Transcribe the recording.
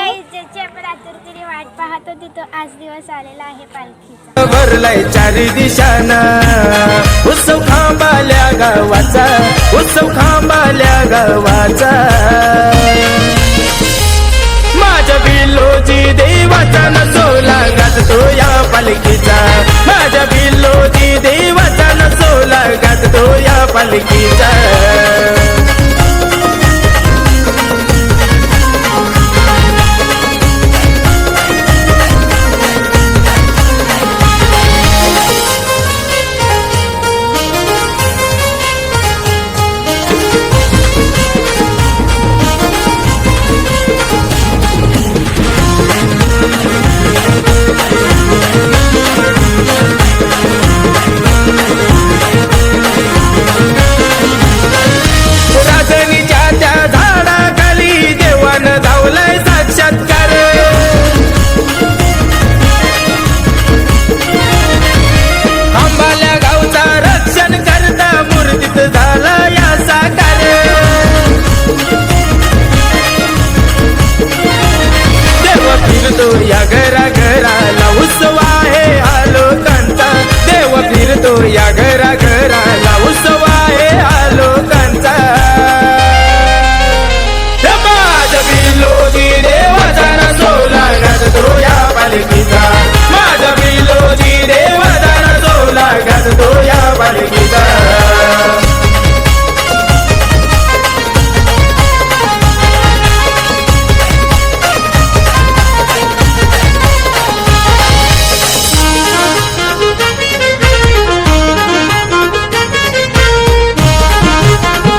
आतुरतेने वाट पाहत. होती तो आज दिवस आलेला आहे पालखीचा. भरलाय चारी दिशाना. उत्सव खांबाल्या गावाचा. उत्सव खांबाल्या गावाचा. माझ्या बिलोजी देवाचा नसोला गाजतो या पालखीचा. माझ्या बिलोजी देवाचा नसोला गाजतो या पालखीचा. या घरा घराला